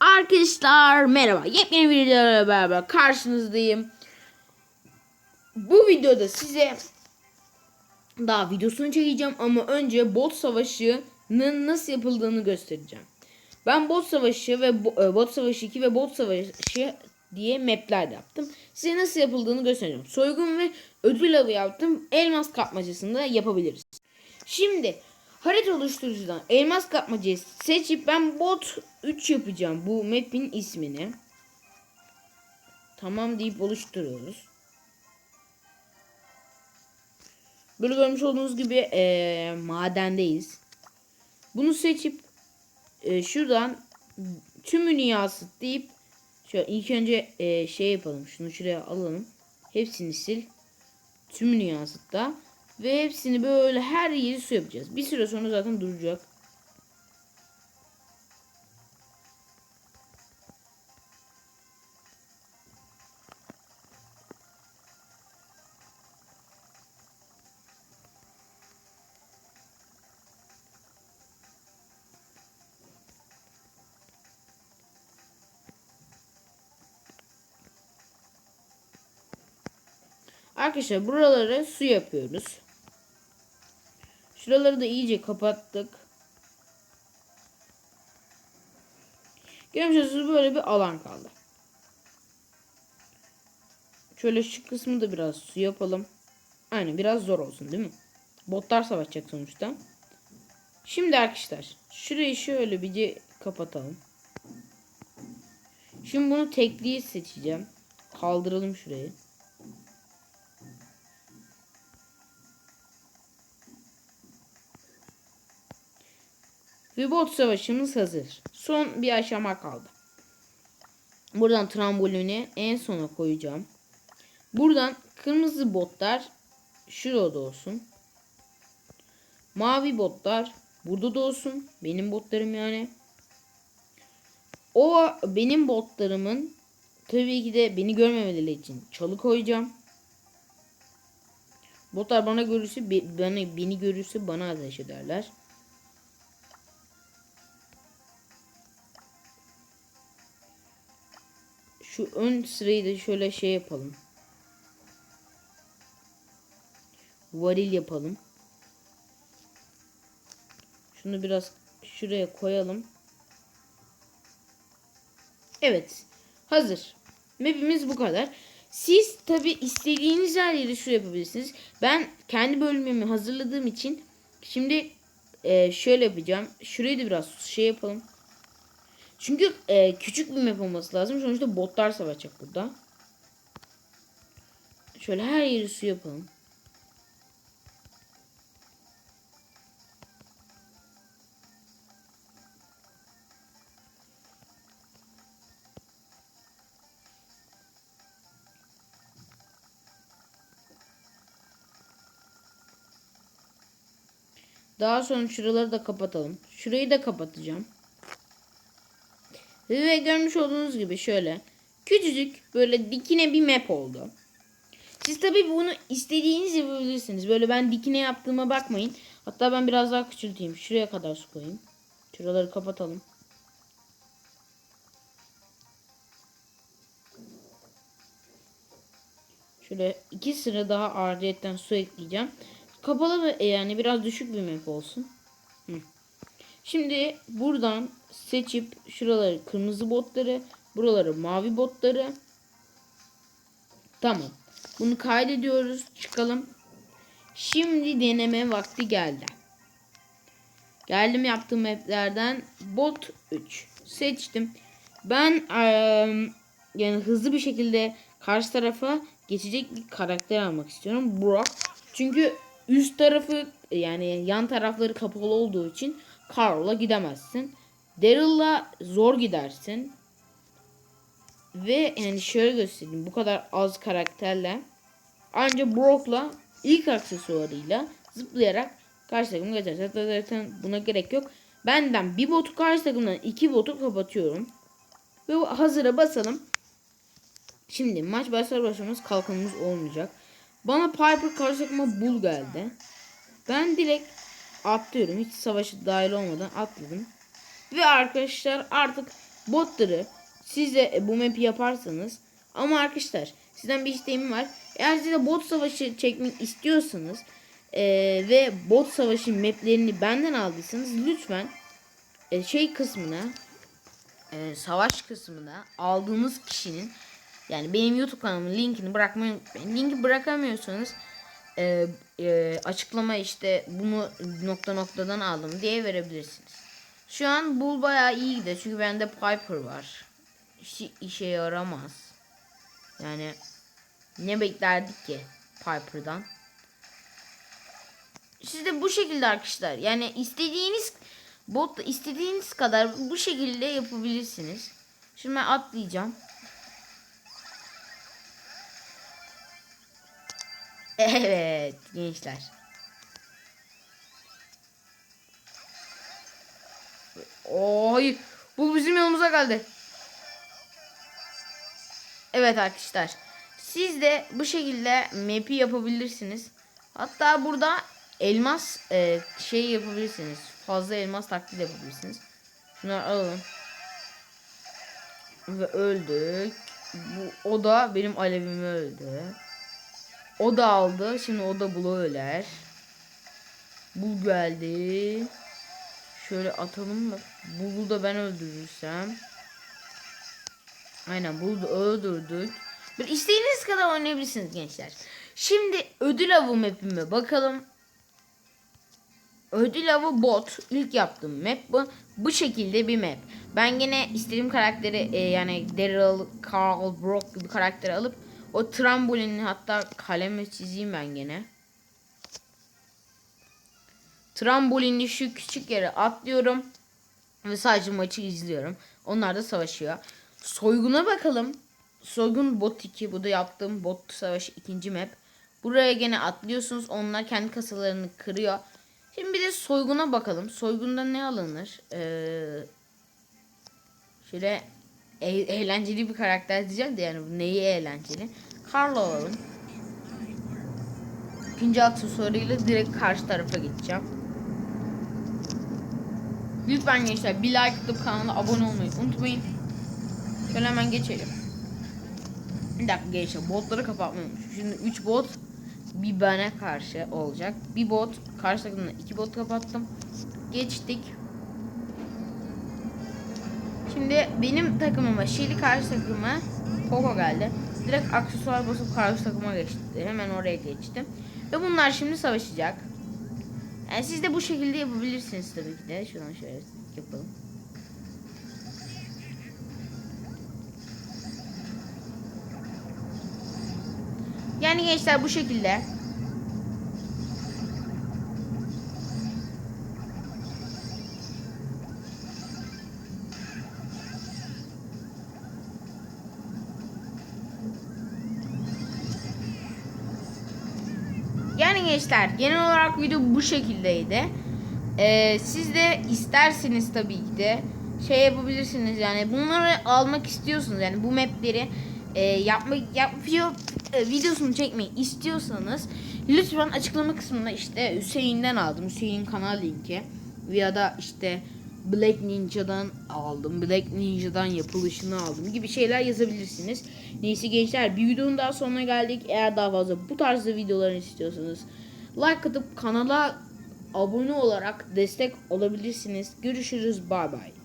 Arkadaşlar merhaba. Yepyeni bir videolarla beraber karşınızdayım. Bu videoda size daha videosunu çekeceğim ama önce bot savaşının nasıl yapıldığını göstereceğim. Ben bot savaşı ve e, bot savaşı 2 ve bot savaşı diye mapler yaptım. Size nasıl yapıldığını göstereceğim. Soygun ve ödül avı yaptım. Elmas kapmacasını da yapabiliriz. Şimdi harita oluşturucudan elmas kapmacayı seçip ben bot 3 yapacağım bu map'in ismini. Tamam deyip oluşturuyoruz. Böyle görmüş olduğunuz gibi eee, madendeyiz. Bunu seçip eee, şuradan tümünü yansıt deyip şöyle ilk önce eee, şey yapalım. Şunu şuraya alalım. Hepsini sil. Tümünü yansıt da. Ve hepsini böyle her yeri su yapacağız. Bir süre sonra zaten duracak. Arkadaşlar buraları su yapıyoruz. Şuraları da iyice kapattık. Görmüşsünüz böyle bir alan kaldı. Şöyle şu kısmı da biraz su yapalım. Aynen biraz zor olsun değil mi? Botlar savaşacak sonuçta. Şimdi arkadaşlar şurayı şöyle bir kapatalım. Şimdi bunu tekliği seçeceğim. Kaldıralım şurayı. Ve bot savaşımız hazır. Son bir aşama kaldı. Buradan trambolini en sona koyacağım. Buradan kırmızı botlar şurada olsun. Mavi botlar burada da olsun. Benim botlarım yani. O benim botlarımın tabii ki de beni görmemeleri için çalı koyacağım. Botlar bana görürse bana beni görürse bana ateş ederler. Şu ön sırayı da şöyle şey yapalım. Varil yapalım. Şunu biraz şuraya koyalım. Evet. Hazır. Map'imiz bu kadar. Siz tabi istediğiniz her yeri şu yapabilirsiniz. Ben kendi bölümümü hazırladığım için şimdi e, şöyle yapacağım. Şurayı da biraz şey yapalım. Çünkü e, küçük bir map olması lazım. Sonuçta botlar savaşacak burada. Şöyle her yeri su yapalım. Daha sonra şuraları da kapatalım. Şurayı da kapatacağım. Ve görmüş olduğunuz gibi şöyle küçücük böyle dikine bir map oldu. Siz tabi bunu istediğiniz yapabilirsiniz. Böyle ben dikine yaptığıma bakmayın. Hatta ben biraz daha küçülteyim. Şuraya kadar su koyayım. Şuraları kapatalım. Şöyle iki sıra daha ariyetten su ekleyeceğim. Kapalı ve yani biraz düşük bir map olsun. Hı. Şimdi buradan seçip şuraları kırmızı botları, buraları mavi botları. Tamam. Bunu kaydediyoruz. Çıkalım. Şimdi deneme vakti geldi. Geldim yaptığım maplerden bot 3 seçtim. Ben ee, yani hızlı bir şekilde karşı tarafa geçecek bir karakter almak istiyorum. Brock. Çünkü üst tarafı yani yan tarafları kapalı olduğu için Carl'la gidemezsin. Daryl'la zor gidersin. Ve yani şöyle göstereyim bu kadar az karakterle ancak Brock'la ilk aksesuarıyla zıplayarak karşı takımı geçer. Zaten, buna gerek yok. Benden bir botu karşı takımdan iki botu kapatıyorum. Ve hazıra basalım. Şimdi maç başlar başlamaz kalkanımız olmayacak. Bana Piper karşı takıma bul geldi. Ben direkt atlıyorum. Hiç savaşı dahil olmadan atladım. Ve arkadaşlar artık botları siz de bu map'i yaparsanız ama arkadaşlar sizden bir isteğim var. Eğer siz bot savaşı çekmek istiyorsanız eee, ve bot savaşı maplerini benden aldıysanız lütfen e, şey kısmına e, savaş kısmına aldığınız kişinin yani benim YouTube kanalımın linkini bırakmayı unutmayın. Linki bırakamıyorsanız e, e, açıklama işte bunu nokta noktadan aldım diye verebilirsiniz. Şu an bu bayağı iyi gidiyor çünkü bende Piper var. İşi, işe yaramaz. Yani ne beklerdik ki Piper'dan? Siz de bu şekilde arkadaşlar. Yani istediğiniz bot istediğiniz kadar bu şekilde yapabilirsiniz. Şimdi ben atlayacağım. Evet gençler. Oy bu bizim yanımıza geldi. Evet arkadaşlar. Siz de bu şekilde map'i yapabilirsiniz. Hatta burada elmas e, şey yapabilirsiniz. Fazla elmas taklidi yapabilirsiniz. Şunları alalım. Ve öldük. Bu, o da benim alevimi öldü. O da aldı. Şimdi o da bulu öler. Bul geldi. Şöyle atalım mı? Bulu da ben öldürürsem. Aynen Bulu öldürdük. Bir istediğiniz kadar oynayabilirsiniz gençler. Şimdi ödül avı map'ime bakalım. Ödül avı bot. İlk yaptığım map bu. Bu şekilde bir map. Ben gene istediğim karakteri e, yani Daryl, Carl, Brock gibi karakteri alıp o trambolini hatta kaleme çizeyim ben gene. Trambolini şu küçük yere atlıyorum. Ve sadece maçı izliyorum. Onlar da savaşıyor. Soyguna bakalım. Soygun bot 2. Bu da yaptığım bot savaşı ikinci map. Buraya gene atlıyorsunuz. Onlar kendi kasalarını kırıyor. Şimdi bir de soyguna bakalım. Soygunda ne alınır? Ee, şöyle e- eğlenceli bir karakter diyeceğim de yani neyi eğlenceli? Carlo alalım. İkinci aksesuarıyla direkt karşı tarafa geçeceğim. Lütfen gençler bir like atıp kanala abone olmayı unutmayın. Şöyle hemen geçelim. Bir dakika gençler botları kapatmayı. Şimdi 3 bot bir bana karşı olacak. Bir bot karşı takımda iki bot kapattım. Geçtik. Şimdi benim takımıma Şili karşı takıma Poco geldi. Direkt aksesuar basıp karşı takıma geçti. Hemen oraya geçtim. Ve bunlar şimdi savaşacak. Yani siz de bu şekilde yapabilirsiniz tabii ki de. Şuradan şöyle yapalım. Yani gençler bu şekilde. Gençler genel olarak video bu şekildeydi. Ee, siz de isterseniz tabii ki de şey yapabilirsiniz yani bunları almak istiyorsunuz yani bu mapleri e, yapmak yapıyor e, videosunu çekmeyi istiyorsanız lütfen açıklama kısmında işte Hüseyin'den aldım Hüseyin'in kanal linki ya da işte Black Ninja'dan aldım. Black Ninja'dan yapılışını aldım gibi şeyler yazabilirsiniz. Neyse gençler bir videonun daha sonuna geldik. Eğer daha fazla bu tarzda videolar istiyorsanız like atıp kanala abone olarak destek olabilirsiniz. Görüşürüz. Bay bay.